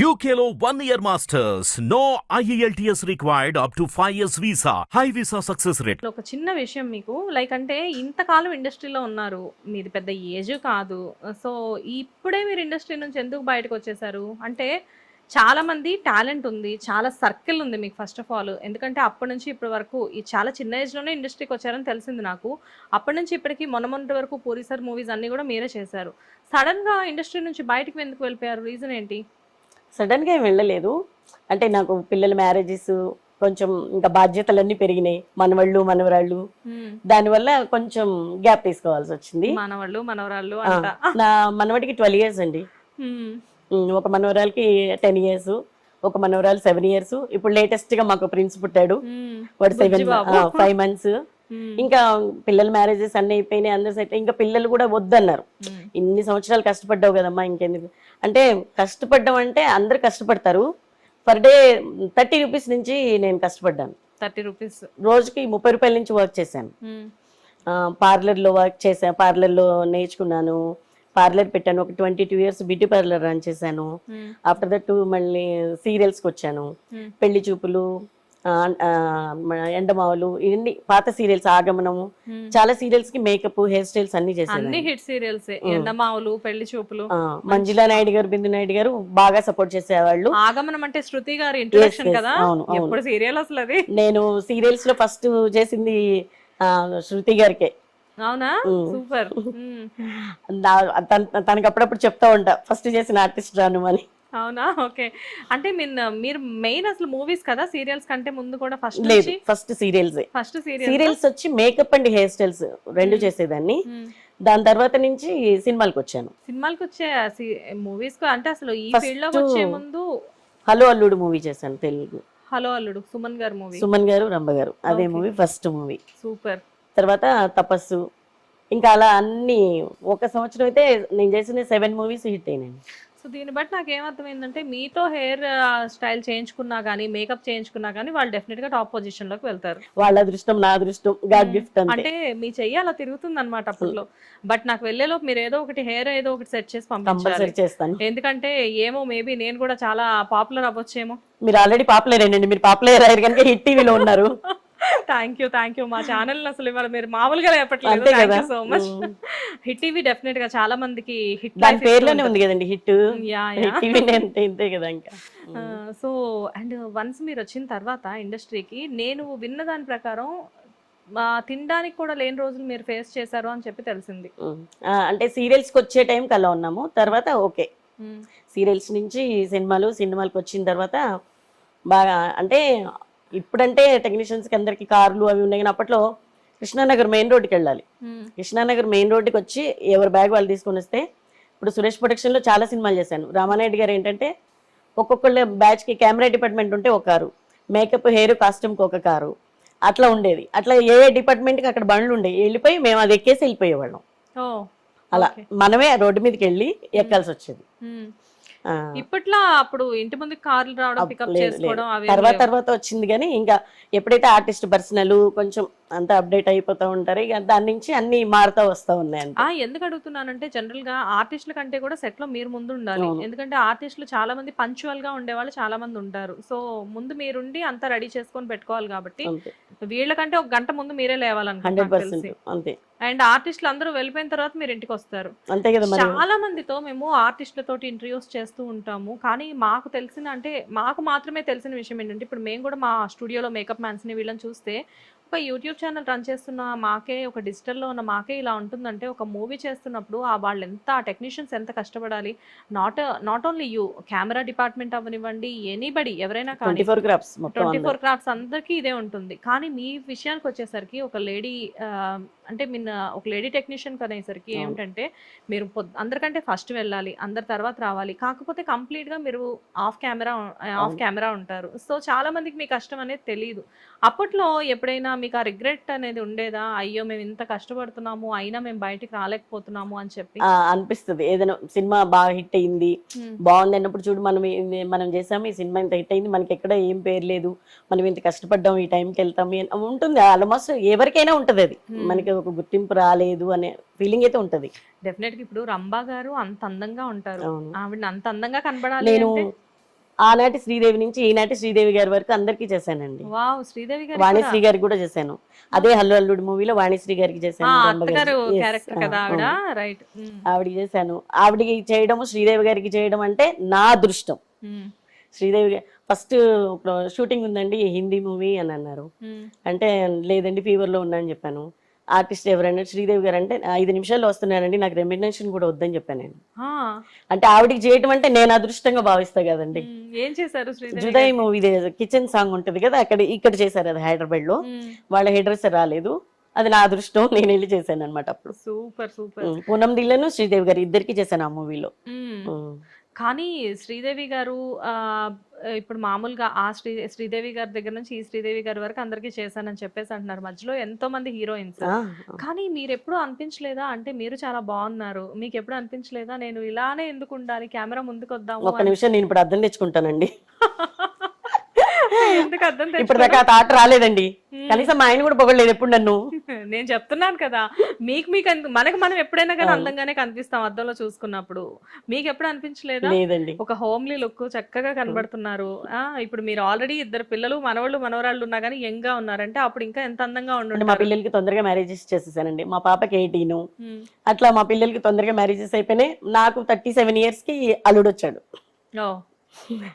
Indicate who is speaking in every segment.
Speaker 1: యూకేలో one year masters no IELTS required up to five years visa high visa success rate
Speaker 2: ఒక చిన్న విషయం మీకు లైక్ అంటే ఇంతకాలం ఇండస్ట్రీలో ఉన్నారు. మీది పెద్ద ఏజ్ కాదు. సో ఇప్పుడే మీరు ఇండస్ట్రీ నుంచి ఎందుకు బయటకు వచ్చేసారు? అంటే చాలా మంది టాలెంట్ ఉంది చాలా సర్కిల్ ఉంది మీకు ఫస్ట్ ఆఫ్ ఆల్ ఎందుకంటే అప్పటి నుంచి ఇప్పటి వరకు ఈ చాలా చిన్న ఏజ్లోనే ఇండస్ట్రీకి వచ్చారని తెలిసింది నాకు. అప్పటి నుంచి ఇప్పటికి మొన్న మొన్నటి వరకు పూరి సార్ మూవీస్ అన్నీ కూడా మీరే చేశారు. సడన్గా ఇండస్ట్రీ నుంచి బయటకు ఎందుకు వెళ్ళిపోయారు? రీజన్ ఏంటి?
Speaker 3: సడన్గా ఏం వెళ్ళలేదు. అంటే నాకు పిల్లల మ్యారేజెస్ కొంచెం ఇంకా బాధ్యతలన్నీ పెరిగినాయి. మనవాళ్ళు మనవరాళ్ళు. దానివల్ల కొంచెం గ్యాప్ తీసుకోవాల్సి వచ్చింది.
Speaker 2: మనవాళ్ళు మనవరాళ్ళు
Speaker 3: నా మనవడికి ట్వెల్వ్ ఇయర్స్ అండి. ఒక మనవరాలకి టెన్ ఇయర్స్ ఒక మనవరాలు సెవెన్ ఇయర్స్. ఇప్పుడు లేటెస్ట్గా మాకు ప్రిన్స్ పుట్టాడు. వాడు సెవెన్. Five months. ఇంకా పిల్లల మ్యారేజెస్ అన్ని అయిపోయినాయి అందరు సెట్ ఇంకా పిల్లలు కూడా వద్దన్నారు.
Speaker 2: మ్మ్.
Speaker 3: ఇన్ని సంవత్సరాలు కష్టపడ్డావు కదమ్మా ఇంకెందుకు? అంటే కష్టపడ్డం అంటే అందరు కష్టపడతారు. పర్ డే థర్టీ రూపీస్ నుంచి నేను కష్టపడ్డాను.
Speaker 2: Thirty rupees.
Speaker 3: రోజుకి ముప్పై రూపాయల నుంచి వర్క్ చేశాను. పార్లర్లో వర్క్ చేశాను పార్లర్లో నేర్చుకున్నాను. పార్లర్ పెట్టాను ఒక twenty two years beauty parlour run చేశాను. ఆఫ్టర్ దట్ మళ్ళీ సీరియల్స్కి వచ్చాను
Speaker 2: Hmm.
Speaker 3: పెళ్ళి చూపులు ఎండమావులు ఇవన్నీ పాత సీరియల్స్ ఆగమనము చాలా సీరియల్స్కి మేకప్ హెయిర్ స్టైల్స్ అన్ని
Speaker 2: అన్ని హిట్ సీరియల్స్. ఎండమావులు పెళ్ళి చూపులు
Speaker 3: మంజులా నాయుడు గారు బిందు నాయుడు గారు బాగా సపోర్ట్ చేసేవాళ్ళు.
Speaker 2: ఆగమనం అంటే శృతి గారి ఇంట్రొడక్షన్ కదా. ఎప్పుడు సీరియల్ అసలు అది?
Speaker 3: నేను సీరియల్స్లో ఫస్ట్ చేసింది శృతి గారికే.
Speaker 2: అవునా. సూపర్.
Speaker 3: తనకి అప్పుడప్పుడు చెప్తా ఉంటా ఫస్ట్ చేసిన ఆర్టిస్ట్ రాను అని.
Speaker 2: అవునా? ఓకే. అంటే మీన్ మీరు మెయిన్ అసలు మూవీస్ కదా? సీరియల్స్ కంటే ముందు కూడా ఫస్ట్
Speaker 3: లేదు first serials.
Speaker 2: First serial
Speaker 3: serials వచ్చి మేకప్ అండ్ హెయిర్ స్టైల్స్ రెండు చేసేదాన్ని. దాని తర్వాత నుంచి సినిమాలకు వచ్చాను.
Speaker 2: సినిమాలకు వచ్చే మూవీస్ అంటే అసలు ఈ ఫీల్డ్లోకి వచ్చే ముందు
Speaker 3: హలో అల్లుడు మూవీ చేశాను తెలుగు.
Speaker 2: హలో అల్లుడు సుమన్ గారి మూవీ.
Speaker 3: సుమన్ గారు రంభ గారు. అదే. Movie first movie.
Speaker 2: సూపర్.
Speaker 3: తర్వాత తపస్సు ఇంకా అలా అన్ని ఒక సంవత్సరం అయితే నేను చేసిన సెవెన్ మూవీస్ హిట్ అయినాయి.
Speaker 2: సో దీన్ని బట్టి నాకు ఏమర్థమైందంటే మీతో హెయిర్ స్టైల్ చేయించుకున్నా కానీ మేకప్ చేయించుకున్నా కానీ వాళ్ళు డెఫినెట్గా టాప్ పొజిషన్లోకి వెళ్తారు.
Speaker 3: వాళ్ళ అదృష్టం నా అదృష్టం గాడ్ గిఫ్ట్
Speaker 2: అంటే మీ చెయ్యి అలా తిరుగుతుంది అనమాట అప్పట్లో బట్ నాకు వెళ్ళేలోపు మీరు ఏదో ఒకటి హెయిర్ ఏదో ఒకటి సెట్ చేసి
Speaker 3: చేస్తాను.
Speaker 2: ఎందుకంటే ఏమో మేబీ నేను కూడా చాలా పాపులర్ అవ్వచ్చేమో.
Speaker 3: మీరు ఆల్రెడీ పాపులర్ అయినండి మీరు పాపులర్ అయ్యారు కనుక హిట్ టీవీలో ఉన్నారు.
Speaker 2: థ్యాంక్ యూ థ్యాంక్ యూ మా ఛానల్ అసలు ఇవాళ మీరు మామూలుగా చెప్పట్లేదు thank. You so much
Speaker 3: Mm.
Speaker 2: Hit TV డెఫినెట్గా చాలా మందికి హిట్
Speaker 3: దాని పేర్లోనే ఉంది కదండి హిట్
Speaker 2: యా
Speaker 3: హిట్ టీవీ అంతే ఇంతే కదా ఇంకా.
Speaker 2: సో అండ్ వన్స్ మీరు వచ్చిన తర్వాత ఇండస్ట్రీకి నేను విన్న దాని ప్రకారం తినడానికి కూడా లేని రోజులు మీరు ఫేస్ చేశారు అని చెప్పి తెలిసింది.
Speaker 3: అంటే సీరియల్స్కి వచ్చే టైంకి అలా ఉన్నాము. తర్వాత ఓకే.
Speaker 2: Mm.
Speaker 3: సీరియల్స్ నుంచి సినిమాలు సినిమాలకు వచ్చిన తర్వాత బాగా అంటే ఇప్పుడంటే టెక్నీషియన్స్కి అందరికి కార్లు అవి ఉన్నాయి కానీ అప్పట్లో కృష్ణానగర్ మెయిన్ రోడ్డుకి వెళ్ళాలి. కృష్ణానగర్ మెయిన్ రోడ్డుకి వచ్చి ఎవరి బ్యాగ్ వాళ్ళు తీసుకొని వస్తే ఇప్పుడు సురేష్ ప్రొడక్షన్లో చాలా సినిమాలు చేశాను. రామానాయుడు గారు ఏంటంటే ఒక్కొక్కళ్ళ బ్యాచ్కి కెమెరా డిపార్ట్మెంట్ ఉంటే ఒక కారు మేకప్ హెయిర్ కాస్ట్యూమ్కి ఒక కారు అట్లా ఉండేది. అట్లా ఏ ఏ డిపార్ట్మెంట్కి అక్కడ బండ్లు ఉండేవి వెళ్ళిపోయి మేము అది ఎక్కేసి వెళ్ళిపోయేవాళ్ళం. అలా. మనమే రోడ్డు మీదకి వెళ్ళి ఎక్కాల్సి వచ్చేది.
Speaker 2: ఇప్పట్లో అప్పుడు ఇంటి ముందు కార్లు రావడం పికప్ చేసుకోవడం
Speaker 3: తర్వాత తర్వాత వచ్చింది కానీ ఇంకా ఎప్పుడైతే ఆర్టిస్ట్ పర్సనల్ కొంచెం అంతా అప్డేట్ అయిపోతా ఉంటారు. ఇక దాని నుంచి అన్ని మారుతా వస్తా ఉన్నాయి
Speaker 2: ఆ ఎందుకు అడుగుతున్నానంటే జనరల్గా ఆర్టిస్టుల కంటే కూడా సెట్లో మీరు ముందు ఉండాలి. ఎందుకంటే ఆర్టిస్టులు చాలా మంది పంచువల్గా ఉండేవాళ్ళు చాలా మంది ఉంటారు. సో ముందు మీరుండి అంతా రెడీ చేసుకొని పెట్టుకోవాలి కాబట్టి వీళ్ళకంటే ఒక గంట ముందు మీరే తెలిసి.
Speaker 3: అంతే.
Speaker 2: అండ్ ఆర్టిస్టులు అందరూ వెళ్ళిపోయిన తర్వాత మీరు ఇంటికి వస్తారు.
Speaker 3: అంతే కదా
Speaker 2: చాలా మందితో మేము ఆర్టిస్టులతో ఇంటర్వ్యూస్ చేస్తూ ఉంటాము. కానీ మాకు తెలిసిన అంటే మాకు మాత్రమే తెలిసిన విషయం ఏంటంటే ఇప్పుడు మేము కూడా మా స్టూడియోలో మేకప్ మ్యాన్స్ని వీళ్ళని చూస్తే ఒక యూట్యూబ్ ఛానల్ రన్ చేస్తున్న మాకే ఒక డిజిటల్లో ఉన్న మాకే ఇలా ఉంటుందంటే ఒక మూవీ చేస్తున్నప్పుడు ఆ వాళ్ళు ఎంత ఆ టెక్నీషియన్స్ ఎంత కష్టపడాలి not not only you camera department అవ్వనివ్వండి ఎనీబడి ఎవరైనా కానీ
Speaker 3: ట్వంటీ. ఫోర్ క్రాఫ్ట్స్
Speaker 2: అందరికీ ఇదే ఉంటుంది కానీ మీ విషయానికి వచ్చేసరికి ఒక లేడీ అంటే మీన్ ఒక లేడీ టెక్నీషియన్ అనేసరికి
Speaker 3: అవును.
Speaker 2: ఏమిటంటే మీరు అందరికంటే ఫస్ట్ వెళ్ళాలి అందరి తర్వాత రావాలి కాకపోతే కంప్లీట్గా మీరు ఆఫ్ కెమెరా ఆఫ్. కెమెరా ఉంటారు సో చాలా మందికి మీ కష్టం అనేది తెలియదు అప్పట్లో ఎప్పుడైనా మీకు ఆ రిగ్రెట్ అనేది ఉండేదా అయ్యో మేము ఇంత కష్టపడుతున్నాము అయినా మేము బయటికి రాలేకపోతున్నాము అని చెప్పి
Speaker 3: అనిపిస్తుంది ఏదైనా సినిమా బాగా హిట్ అయింది. బాగుంది అన్నప్పుడు చూడు మనం మనం చేసాము ఈ సినిమా ఇంత హిట్ అయింది మనకి ఎక్కడ ఏం పేరు లేదు మనం ఇంత కష్టపడ్డాం ఈ టైంకి వెళ్తాం ఉంటుంది ఆల్మోస్ట్ ఎవరికైనా ఉంటది అది. మనకి ఒక గుర్తింపు రాలేదు అనే ఫీలింగ్ అయితే ఉంటది.
Speaker 2: డెఫినెట్గా ఇప్పుడు రంభా గారు అంత అందంగా ఉంటారు.
Speaker 3: అవును.
Speaker 2: ఆవిడ అంత అందంగా కనబడాలి
Speaker 3: నేను
Speaker 2: అంటే?
Speaker 3: ఆనాటి శ్రీదేవి నుంచి ఈనాటి శ్రీదేవి గారి వరకు అందరికీ చేశానండి.
Speaker 2: వావ్ శ్రీదేవి గారు
Speaker 3: వాణిశ్రీ గారికి కూడా చేశాను. అదే హల్లు అల్లుడు మూవీలో వాణిశ్రీ గారికి చేశాను. బ్రహ్మ
Speaker 2: అత్తగారు
Speaker 3: గారికి. Yes.
Speaker 2: క్యారెక్టర్ కదా
Speaker 3: ఆ,
Speaker 2: ఆవిడ?
Speaker 3: అవును.
Speaker 2: రైట్
Speaker 3: ఆవిడకి చేశాను. ఆవిడకి చేయడం శ్రీదేవి గారికి చేయడం అంటే నా అదృష్టం. శ్రీదేవి ఫస్ట్ షూటింగ్ ఉందండి హిందీ మూవీ అని అన్నారు. అంటే లేదండి fever లో ఉన్నా అని చెప్పాను. ఆర్టిస్ట్ ఎవరంటే శ్రీదేవి గారు అంటే ఐదు నిమిషాల్లో వస్తున్నానండి నాకు రెమ్యునేషన్ కూడా వద్దని చెప్పాను నేను. అంటే ఆవిడకి చేయటం అంటే నేను అదృష్టంగా భావిస్తా కదండి.
Speaker 2: ఏం చేశారు
Speaker 3: జుదయ్ మూవీ కిచెన్ సాంగ్ ఉంటది కదా అక్కడ ఇక్కడ చేశారు అది హైదరాబాద్లో వాళ్ళ హెడ్ డ్రెస్ రాలేదు. అది నా అదృష్టం నేను వెళ్ళి చేశాను అనమాట అప్పుడు.
Speaker 2: Super super.
Speaker 3: పూనం దిల్లను శ్రీదేవి గారు ఇద్దరికి చేశాను ఆ మూవీలో.
Speaker 2: కానీ శ్రీదేవి గారు ఆ, ఇప్పుడు మామూలుగా ఆ శ్రీ శ్రీదేవి గారి దగ్గర నుంచి ఈ శ్రీదేవి గారి వరకు అందరికీ చేశానని చెప్పేసి అంటున్నారు. మధ్యలో ఎంతో మంది హీరోయిన్స్. కానీ మీరు ఎప్పుడు అనిపించలేదా? అంటే మీరు చాలా బాగున్నారు. మీకు ఎప్పుడు అనిపించలేదా? నేను ఇలానే ఎందుకు ఉండాలి? కెమెరా ముందుకు వద్దాము
Speaker 3: ఒక్క నిమిషం నేను ఇప్పుడు అర్థం తెచ్చుకుంటానండి.
Speaker 2: అని. ఎందుకు అర్థం
Speaker 3: ఇప్పుడు దాకా ఆ థాట్ రాలేదండి. కనీసం మా ఆయన కూడా పొగలేదు ఎప్పుడు నన్ను.
Speaker 2: నేను చెప్తున్నాను కదా మీకు మీకు మనకి మనం ఎప్పుడైనా కానీ. అందంగానే కనిపిస్తాం అద్దంలో చూసుకున్నప్పుడు. మీకు ఎప్పుడు అనిపించలేదా?
Speaker 3: లేదండి.
Speaker 2: ఒక హోమ్లీ లుక్ చక్కగా కనబడుతున్నారు. ఆ ఇప్పుడు మీరు ఆల్రెడీ ఇద్దరు పిల్లలు మనవాళ్ళు మనవరాళ్ళు ఉన్నా కానీ యంగ్గా ఉన్నారంటే అప్పుడు ఇంకా ఎంత అందంగా
Speaker 3: అంటే మా పిల్లలకి తొందరగా మ్యారేజెస్ చేసేసానండి. మా పాపకి ఎయిటీన్. అట్లా మా పిల్లలకి తొందరగా మ్యారేజెస్ అయిపోయినాయి. నాకు థర్టీ సెవెన్ ఇయర్స్కి అల్లుడు వచ్చాడు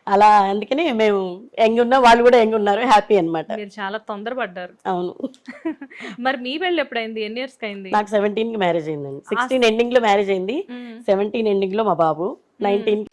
Speaker 3: అలా అందుకని మేము యంగ్ ఉన్నా వాళ్ళు కూడా యంగ్ ఉన్నారు హ్యాపీ అన్నమాట.
Speaker 2: మీరు చాలా తొందరపడ్డారు.
Speaker 3: అవును.
Speaker 2: మరి మీ పెళ్ళి ఎప్పుడైంది? ఎన్ని ఇయర్స్ అయింది?
Speaker 3: నాకు సెవెంటీన్కి మ్యారేజ్ అయిందండి. సిక్స్టీన్ ఎండింగ్లో మ్యారేజ్ అయింది. సెవెంటీన్ ఎండింగ్లో మా బాబు. నైన్టీన్